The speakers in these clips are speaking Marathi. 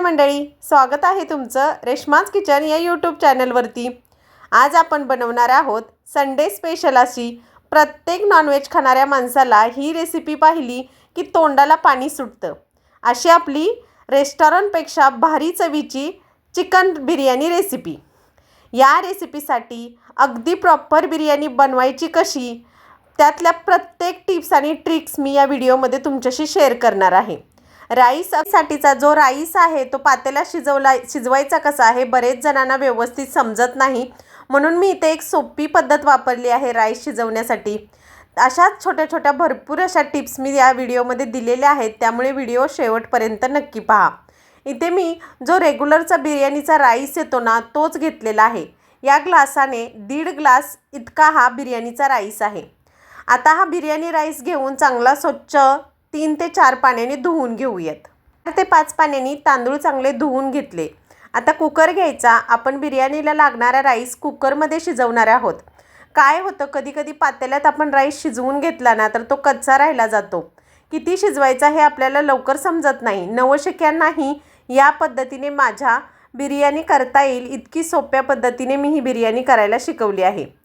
नमस्कार मंडळी स्वागत आहे तुमचं रेश्माज किचन या यूट्यूब चॅनलवरती आज आपण बनवणार आहोत संडे स्पेशल अशी. प्रत्येक नॉनव्हेज खाणाऱ्या माणसाला ही रेसिपी पाहिली की तोंडाला पाणी सुटतं. अशी आपली रेस्टॉरंटपेक्षा भारी चवीची चिकन बिर्याणी रेसिपी या रेसिपीसाठी अगदी प्रॉपर बिर्याणी बनवायची कशी? त्यातल्या प्रत्येक टिप्स आणि ट्रिक्स मी या व्हिडिओमध्ये तुमच्याशी शेअर करणार आहे. राईससाठीचा जो राईस आहे तो पातेला शिजवला शिजवायचा कसा आहे बरेच जणांना व्यवस्थित समजत नाही. म्हणून मी इथे एक सोपी पद्धत वापरली आहे राईस शिजवण्यासाठी. अशाच छोट्या छोट्या भरपूर अशा टिप्स मी या व्हिडिओमध्ये दिलेल्या आहेत. त्यामुळे व्हिडिओ शेवटपर्यंत नक्की पहा. इथे मी जो रेग्युलरचा बिर्याणीचा राईस येतो ना तोच घेतलेला आहे. या ग्लासाने दीड ग्लास इतका हा बिर्याणीचा राईस आहे. आता हा बिर्याणी राईस घेऊन चांगला स्वच्छ तीन ते चार पाण्याने धुवून घेऊयात. चार ते पाच पाण्याने तांदूळ चांगले धुवून घेतले. आता कुकर घ्यायचा. आपण बिर्याणीला लागणारा राईस कुकरमध्ये शिजवणार आहोत. काय होतं? कधी कधी पातेल्यात आपण राईस शिजवून घेतला ना तर तो कच्चा राहिला जातो. किती शिजवायचा हे आपल्याला लवकर समजत नाही. नवशिक्यांनाही या पद्धतीने माझ्या बिर्याणी करता येईल. इतकी सोप्या पद्धतीने मी ही बिर्याणी करायला शिकवली आहे.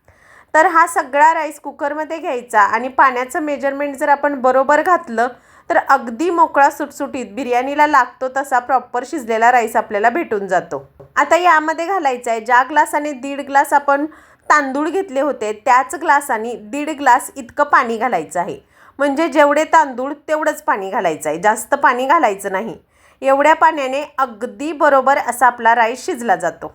तर हा सगळा राईस कुकरमध्ये घ्यायचा आणि पाण्याचं मेजरमेंट जर आपण बरोबर घातलं तर अगदी मोकळा सुटसुटीत बिर्याणीला लागतो तसा प्रॉपर शिजलेला राईस आपल्याला भेटून जातो. आता यामध्ये घालायचा आहे ज्या ग्लासाने दीड ग्लास आपण तांदूळ घेतले होते त्याच ग्लासाने दीड ग्लास इतकं पाणी घालायचं आहे. म्हणजे जेवढे तांदूळ तेवढंच पाणी घालायचं आहे जास्त पाणी घालायचं नाही. एवढ्या पाण्याने अगदी बरोबर असा आपला राईस शिजला जातो.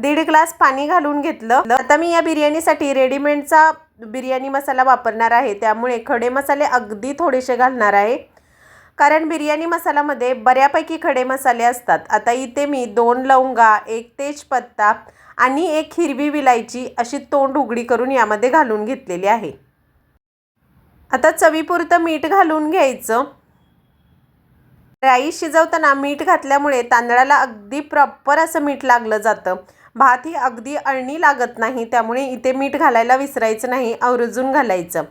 दीड ग्लास पाणी घालून घेतलं. आता मी या बिर्याणीसाठी रेडीमेडचा बिर्याणी मसाला वापरणार आहे. त्यामुळे खडे मसाले अगदी थोडेसे घालणार आहे. कारण बिर्याणी मसाल्यामध्ये बऱ्यापैकी खडे मसाले असतात. आता इथे मी दोन लवंगा एक तेजपत्ता आणि एक हिरवी विलायची अशी तोंड उघडी करून यामध्ये घालून घेतलेली आहे. आता चवीपुरतं मीठ घालून घ्यायचं. राई शिजवताना मीठ घातल्यामुळे तांदळाला अगदी प्रॉपर असं मीठ लागलं जातं. भात ही अगदी अळणी लागत नाही त्यामुळे इथे मीठ घालायला विसरायचं नाही आवर्जून घालायचं.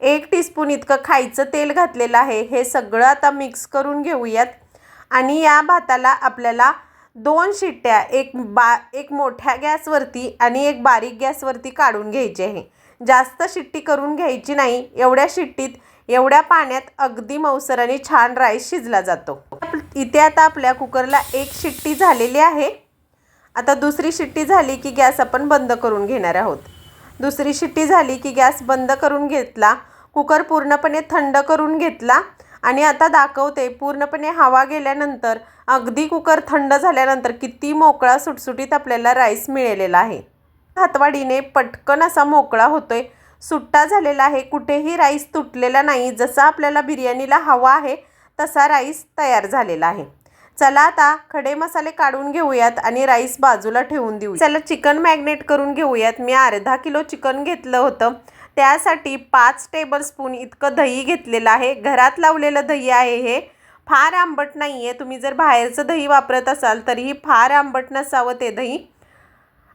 एक टीस्पून इतकं खायचं तेल घातलेलं आहे हे सगळं आता मिक्स करून घेऊयात. आणि या भाताला आपल्याला दोन शिट्ट्या एक बा एक मोठ्या गॅसवरती आणि एक बारीक गॅसवरती काढून घ्यायची आहे. जास्त शिट्टी करून घ्यायची नाही एवढ्या शिट्टीत एवढ्या पाण्यात अगदी मौसर आणि छान राईस शिजला जातो. इथे आता आपल्या कुकरला एक शिट्टी झालेली आहे. आता दुसरी शिट्टी झाली की गॅस आपण बंद करून घेणार आहोत. दुसरी शिट्टी झाली की गॅस बंद करून घेतला कुकर पूर्णपणे थंड करून घेतला आणि आता दाखवते पूर्णपणे हवा गेल्यानंतर अगदी कुकर थंड झाल्यानंतर किती मोकळा सुटसुटीत आपल्याला राईस मिळालेला आहे. हातवाडीने पटकन असा मोकळा होतोय सुट्टा झालेला आहे कुठेही राईस तुटलेला नाही जसा आपल्याला बिर्याणीला हवा आहे तसा राईस तयार झालेला आहे. चला आता खडे मसाले काढून घेऊयात आणि राईस बाजूला ठेवून देऊ. चला चिकन मॅग्नेट करून घेऊयात. मी अर्धा किलो चिकन घेतलं होतं. त्यासाठी पाच टेबलस्पून इतकं दही घेतलेलं आहे. घरात लावलेलं दही आहे हे. फार आंबट नाही आहे तुम्ही जर बाहेरचं दही वापरत असाल तरीही फार आंबट नसावं ते दही.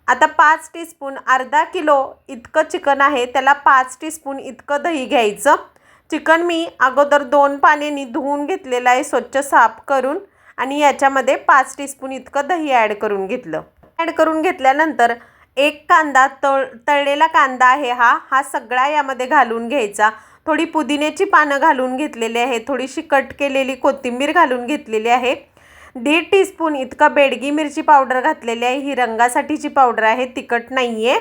आता पाच टीस्पून अर्धा किलो इतकं चिकन आहे. त्याला पाच टीस्पून इतकं दही घ्यायचं. चिकन मी अगोदर दोन पाण्यानी धुवून घेतलेलं आहे. स्वच्छ साफ करून. आणि याच्यामध्ये पाच टीस्पून इतकं दही ॲड करून घेतलं. ॲड करून घेतल्यानंतर एक कांदा तळ तळलेला कांदा आहे हा हा सगळा यामध्ये घालून घ्यायचा. थोडी पुदिन्याची पानं घालून घेतलेली आहे थोडीशी कट केलेली कोथिंबीर घालून घेतलेली आहे. दीड टीस्पून इतका बेडगी मिरची पावडर घातलेली आहे ही रंगासाठीची पावडर आहे तिखट नाही आहे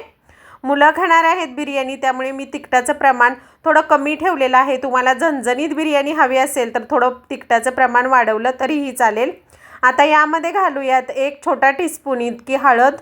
मुलं खाणार आहेत बिर्याणी त्यामुळे मी तिखटाचं प्रमाण थोडं कमी ठेवलेलं आहे. तुम्हाला झणझणीत बिर्याणी हवी असेल तर थोडं तिखटाचं प्रमाण वाढवलं तरीही चालेल. आता यामध्ये घालूयात एक छोटा टीस्पून इतकी हळद.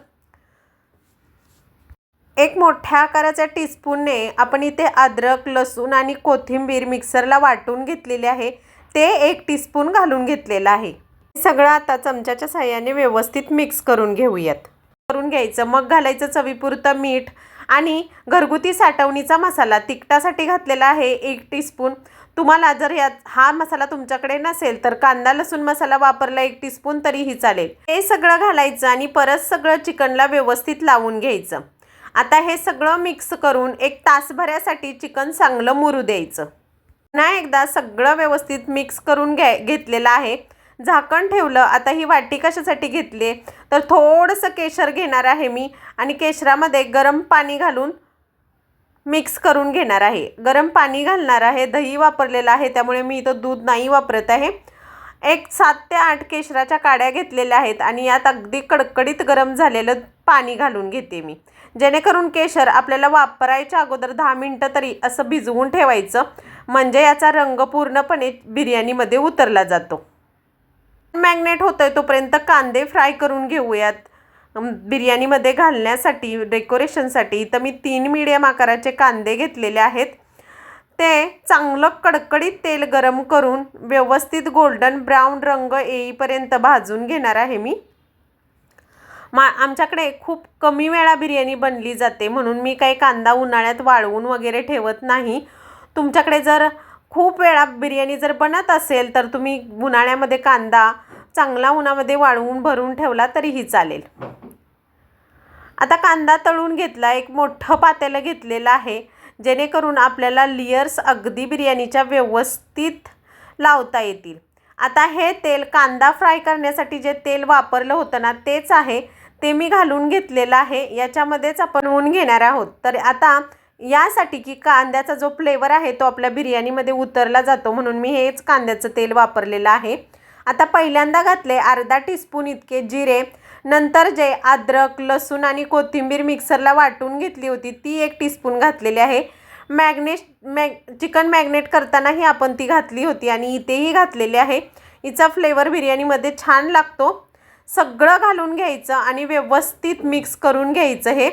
एक मोठ्या आकाराच्या टीस्पूनने आपण इथे अद्रक लसूण आणि कोथिंबीर मिक्सरला वाटून घेतलेले आहे. ते एक टीस्पून घालून घेतलेलं आहे. सगळं आता चमच्याच्या साह्याने व्यवस्थित मिक्स करून घेऊयात. करून घ्यायचं. मग घालायचं चवीपुरतं मीठ. आणि घरगुती साठवणीचा मसाला तिखटासाठी घातलेला आहे एक टीस्पून. तुम्हाला जर या हा मसाला तुमच्याकडे नसेल तर कांदा लसूण मसाला वापरला एक टीस्पून तरीही चालेल. हे सगळं घालायचं आणि परत सगळं चिकनला व्यवस्थित लावून घ्यायचं. आता हे सगळं मिक्स करून एक तासभरासाठी चिकन चांगलं मुरू द्यायचं. पुन्हा एकदा सगळं व्यवस्थित मिक्स करून घ्या घेतलेलं आहे. झाकण ठेवलं. आता ही वाटी कशासाठी घेतली? तर थोडंसं केशर घेणार आहे मी आणि केशरामध्ये गरम पाणी घालून मिक्स करून घेणार आहे. गरम पाणी घालणार आहे. दही वापरलेलं आहे त्यामुळे मी इथं दूध नाही वापरत आहे. एक सात ते आठ केशराच्या काड्या घेतलेल्या आहेत आणि यात अगदी कडकडीत गरम झालेलं पाणी घालून घेते मी. जेणेकरून केशर आपल्याला वापरायच्या अगोदर दहा मिनटं तरी असं भिजवून ठेवायचं. म्हणजे याचा रंग पूर्णपणे बिर्याणीमध्ये उतरला जातो. मॅग्नेट होतोय तोपर्यंत कांदे फ्राय करून घेऊयात. बिर्याणीमध्ये घालण्यासाठी डेकोरेशनसाठी तर मी तीन मिडियम आकाराचे कांदे घेतलेले आहेत. ते चांगलं कडकडीत तेल गरम करून व्यवस्थित गोल्डन ब्राऊन रंग येईपर्यंत भाजून घेणार आहे मी. मा आमच्याकडे खूप कमी वेळा बिर्याणी बनली जाते म्हणून मी काही कांदा उन्हाळ्यात वाळवून वगैरे ठेवत नाही. तुमच्याकडे जर खूप वेळा बिर्याणी जर बनत असेल तर तुम्ही उन्हाळ्यामध्ये कांदा चांगला उन्हामध्ये वाळवून भरून ठेवला तरीही चालेल. आता कांदा तळून घेतला एक मोठं पातेलं घेतलेलं आहे जेणेकरून आपल्याला लियर्स अगदी बिर्याणीच्या व्यवस्थित लावता येतील. आता हे तेल कांदा फ्राय करण्यासाठी जे तेल वापरलं होतं ना तेच आहे. ते मी घालून घेतलेलं आहे. याच्यामध्येच आपण ऊन घेणार आहोत. तर आता यासाठी की कांद्याचा जो फ्लेवर आहे तो आपल्या बिर्याणीमध्ये उतरला जातो म्हणून मी हेच कांद्याचं तेल वापरलेलं आहे. आता पहिल्यांदा घातले अर्धा टीस्पून इतके जिरे नंतर जे अद्रक लसूण आणि कोथिंबीर मिक्सरला वाटून घेतली होती ती एक टीस्पून घातलेली आहे. मॅग्नेट मॅग चिकन मॅग्नेट करतानाही आपण ती घातली होती आणि इथेही घातलेली आहे. हिचा फ्लेवर बिर्याणीमध्ये छान लागतो. सगळं घालून घ्यायचं आणि व्यवस्थित मिक्स करून घ्यायचं हे.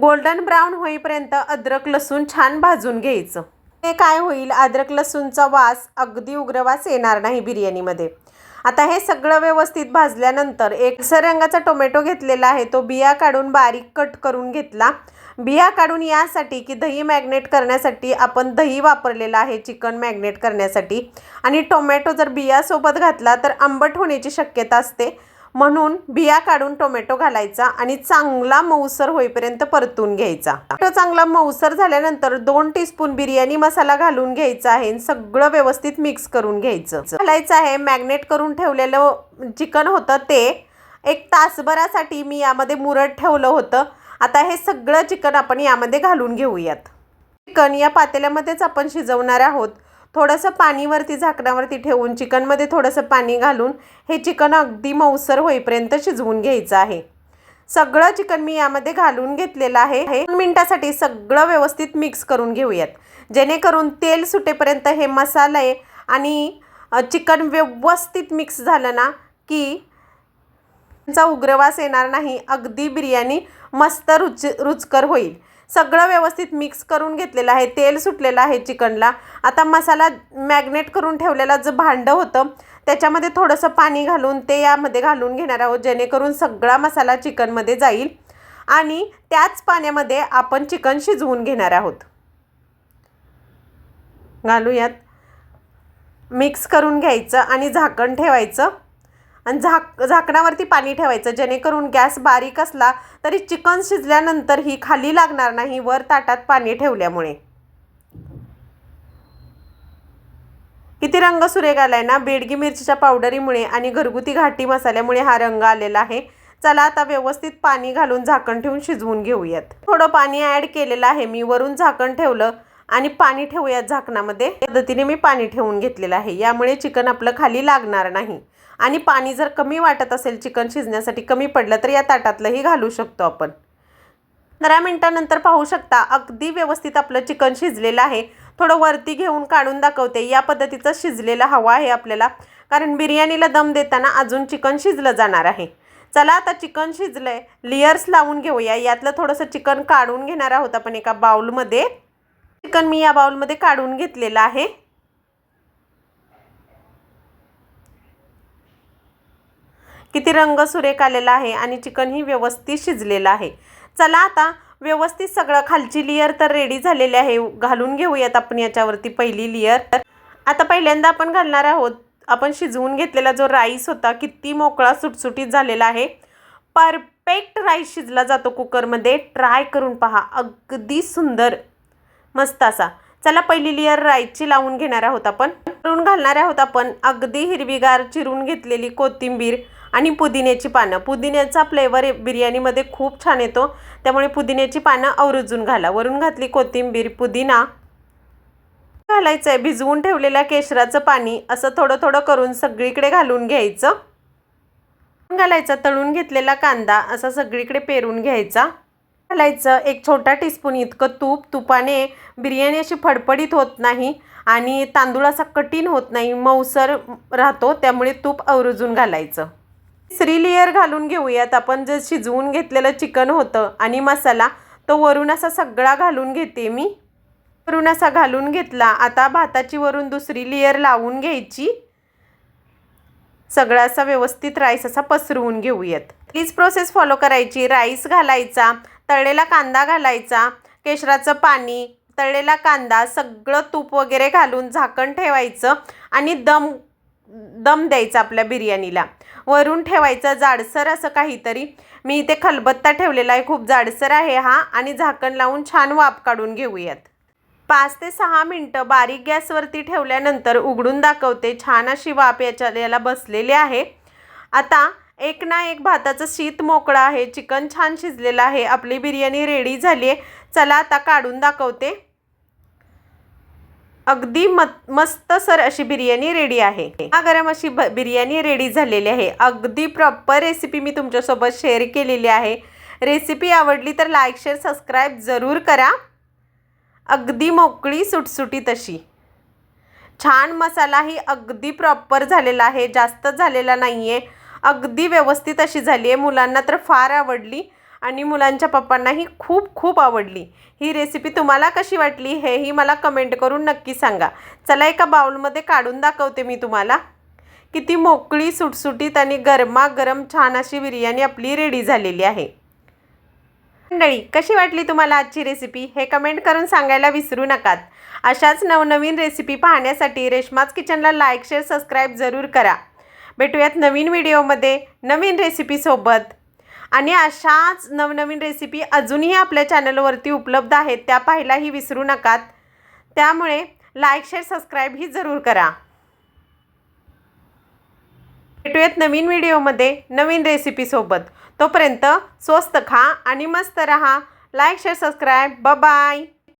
गोल्डन ब्राऊन होईपर्यंत अद्रक लसूण छान भाजून घ्यायचं. हे काय होईल? अद्रक लसूणचा वास अगदी उग्र वास येणार नाही बिर्याणीमध्ये. आता हे सगळं व्यवस्थित भाजल्यानंतर एकसर रंगाचा टोमॅटो घेतलेला आहे. तो बिया काढून बारीक कट करून घेतला. बिया काढून यासाठी की दही मॅग्नेट करण्यासाठी आपण दही वापरलेलं आहे चिकन मॅग्नेट करण्यासाठी. आणि टोमॅटो जर बियासोबत घातला तर आंबट होण्याची शक्यता असते. म्हणून बिया काढून टोमॅटो घालायचा आणि चांगला मऊसर होईपर्यंत परतून घ्यायचा. टोमॅटो चांगला मऊसर झाल्यानंतर दोन टीस्पून बिर्याणी मसाला घालून घ्यायचा आहे सगळं व्यवस्थित मिक्स करून घ्यायचं. घालायचं आहे मॅग्नेट करून ठेवलेलं चिकन होतं ते. एक तासभरासाठी मी यामध्ये मुरड ठेवलं होतं. आता हे सगळं चिकन आपण यामध्ये घालून घेऊयात. चिकन या पातेल्यामध्येच आपण शिजवणार आहोत. थोडंसं पाणीवरती झाकणावरती ठेवून चिकनमध्ये थोडंसं पाणी घालून हे चिकन अगदी मऊसर होईपर्यंत शिजवून घ्यायचं आहे. सगळं चिकन मी यामध्ये घालून घेतलेलं आहे. हे दोन मिनटासाठी सगळं व्यवस्थित मिक्स करून घेऊयात. जेणेकरून तेल सुटेपर्यंत हे मसाले आणि चिकन व्यवस्थित मिक्स झालं ना की चा उग्रवास येणार नाही. अगदी बिर्याणी मस्त रुच रुचकर होईल. सगळं व्यवस्थित मिक्स करून घेतलेलं आहे. तेल सुटलेलं आहे चिकनला. आता मसाला मॅग्नेट करून ठेवलेला जे भांडं होतं त्याच्यामध्ये थोडंसं पाणी घालून ते यामध्ये घालून घेणार आहोत जेणेकरून सगळा मसाला चिकनमध्ये जाईल. आणि त्याच पाण्यामध्ये आपण चिकन शिजवून घेणार आहोत. घालूयात. मिक्स करून घ्यायचं आणि झाकण ठेवायचं. आणि झाक झाकणावरती पाणी ठेवायचं जेणेकरून गॅस बारीक असला तरी चिकन शिजल्यानंतरही खाली लागणार नाही वर ताटात पाणी ठेवल्यामुळे. किती रंग सुरेख आलाय ना बेडगी मिरचीच्या पावडरीमुळे आणि घरगुती घाटी मसाल्यामुळे हा रंग आलेला आहे. चला आता व्यवस्थित पाणी घालून झाकण ठेवून शिजवून घेऊयात. थोडं पाणी ॲड केलेलं आहे मी वरून झाकण ठेवलं आणि पाणी ठेवूयात झाकणामध्ये. पद्धतीने मी पाणी ठेवून घेतलेलं आहे यामुळे चिकन आपलं खाली लागणार नाही. आणि पाणी जर कमी वाटत असेल चिकन शिजण्यासाठी कमी पडलं तर या ताटातलंही घालू शकतो आपण. पंधरा मिनटानंतर पाहू शकता अगदी व्यवस्थित आपलं चिकन शिजलेलं आहे. थोडं वरती घेऊन काढून दाखवते. या पद्धतीचं शिजलेलं हवं आहे आपल्याला. कारण बिर्याणीला दम देताना अजून चिकन शिजलं जाणार आहे. चला आता चिकन शिजलं आहे लेयर्स लावून घेऊया. यातलं थोडंसं चिकन काढून घेणार आहोत आपण एका बाउलमध्ये. चिकन मी या बाउलमध्ये काढून घेतलेलं आहे. किती रंग सुरेख आलेला आहे आणि चिकनही व्यवस्थित शिजलेलं आहे. चला आता व्यवस्थित सगळं खालची लेयर तर रेडी झालेली आहे. घालून घेऊयात आपण याच्यावरती पहिली लेअर आता पहिल्यांदा आपण घालणार आहोत. आपण शिजवून घेतलेला जो राईस होता किती मोकळा सुटसुटीत झालेला आहे. परफेक्ट राईस शिजला जातो कुकरमध्ये. ट्राय करून पहा. अगदी सुंदर. मस्त असा. चला पहिली लेअर राईसची लावून घेणार आहोत आपण. वरून घालणार आहोत आपण अगदी हिरवीगार चिरून घेतलेली कोथिंबीर. आणि पुदिन्याची पानं. पुदिन्याचा फ्लेवर बिर्याणीमध्ये खूप छान येतो. त्यामुळे पुदिन्याची पानं आवर्जून घाला. वरून घातली कोथिंबीर पुदिना. घालायचं आहे भिजवून ठेवलेल्या केशराचं पाणी असं थोडं थोडं करून सगळीकडे घालून घ्यायचं. घालायचा. तळून घेतलेला कांदा असा सगळीकडे पेरून घ्यायचा. घालायचं. एक छोटा टीस्पून इतकं तूप. तुपाने बिर्याणी अशी फडफडीत होत नाही आणि तांदूळ असा कठीण होत नाही. मऊसर राहतो. त्यामुळे तूप आवर्जून घालायचं. तिसरी लेअर घालून घेऊयात. आपण जे शिजवून घेतलेलं चिकन होतं आणि मसाला तो वरून असा सगळा घालून घेते मी. वरून असा घालून घेतला. आता भाताची वरून दुसरी लेअर लावून घ्यायची. सगळा असा व्यवस्थित राईस असा पसरवून घेऊयात. तीच प्रोसेस फॉलो करायची. राईस घालायचा तळलेला कांदा घालायचा केशराचं पाणी तळलेला कांदा सगळं तूप वगैरे घालून झाकण ठेवायचं आणि दम दम द्यायचा आपल्या बिर्याणीला. वरून ठेवायचं जाडसर असं काहीतरी. मी इथे खलबत्ता ठेवलेला आहे खूप जाडसर आहे हा आणि झाकण लावून छान वाफ काढून घेऊयात. पाच ते सहा मिनटं बारीक गॅसवरती ठेवल्यानंतर उघडून दाखवते छान अशी वाफ याच्या याला बसलेली आहे. आता एक ना एक भाताचं शीत मोकळं आहे चिकन छान शिजलेलं आहे आपली बिर्याणी रेडी झाली आहे. चला आता काढून दाखवते. अगदी मत मस्त सर अशी बिर्याणी रेडी आहे. हा गरम अशी ब बिर्याणी रेडी झालेली आहे. अगदी प्रॉपर रेसिपी मी तुमच्यासोबत शेअर केलेली आहे. रेसिपी आवडली तर लाईक शेअर सबस्क्राईब जरूर करा. अगदी मोकळी सुटसुटीत अशी. छान मसालाही अगदी प्रॉपर झालेला आहे. जास्त झालेला नाही आहे अगदी व्यवस्थित अशी झाली आहे. मुलांना तर फार आवडली. आणि मुलांच्या पप्पांनाही खूप खूप आवडली. ही रेसिपी तुम्हाला कशी वाटली हेही मला कमेंट करून नक्की सांगा. चला एका बाउलमध्ये काढून दाखवते मी तुम्हाला. किती मोकळी सुटसुटीत आणि गरमागरम छान अशी बिर्याणी आपली रेडी झालेली आहे. मंडळी कशी वाटली तुम्हाला आजची रेसिपी हे कमेंट करून सांगायला विसरू नकात. अशाच नवनवीन रेसिपी पाहण्यासाठी रेशमाज किचनला लाईक शेअर सबस्क्राईब जरूर करा. भेटूयात नवीन व्हिडिओमध्ये नवीन रेसिपीसोबत आणि अशाच नवनवीन रेसिपी अजूनही आपल्या चॅनलवरती उपलब्ध आहेत त्या पाहायलाही विसरू नकात. त्यामुळे लाईक शेअर सबस्क्राईब ही जरूर करा. भेटूयात नवीन व्हिडिओमध्ये नवीन रेसिपीसोबत तोपर्यंत स्वस्त खा आणि मस्त रहा. Like share subscribe bye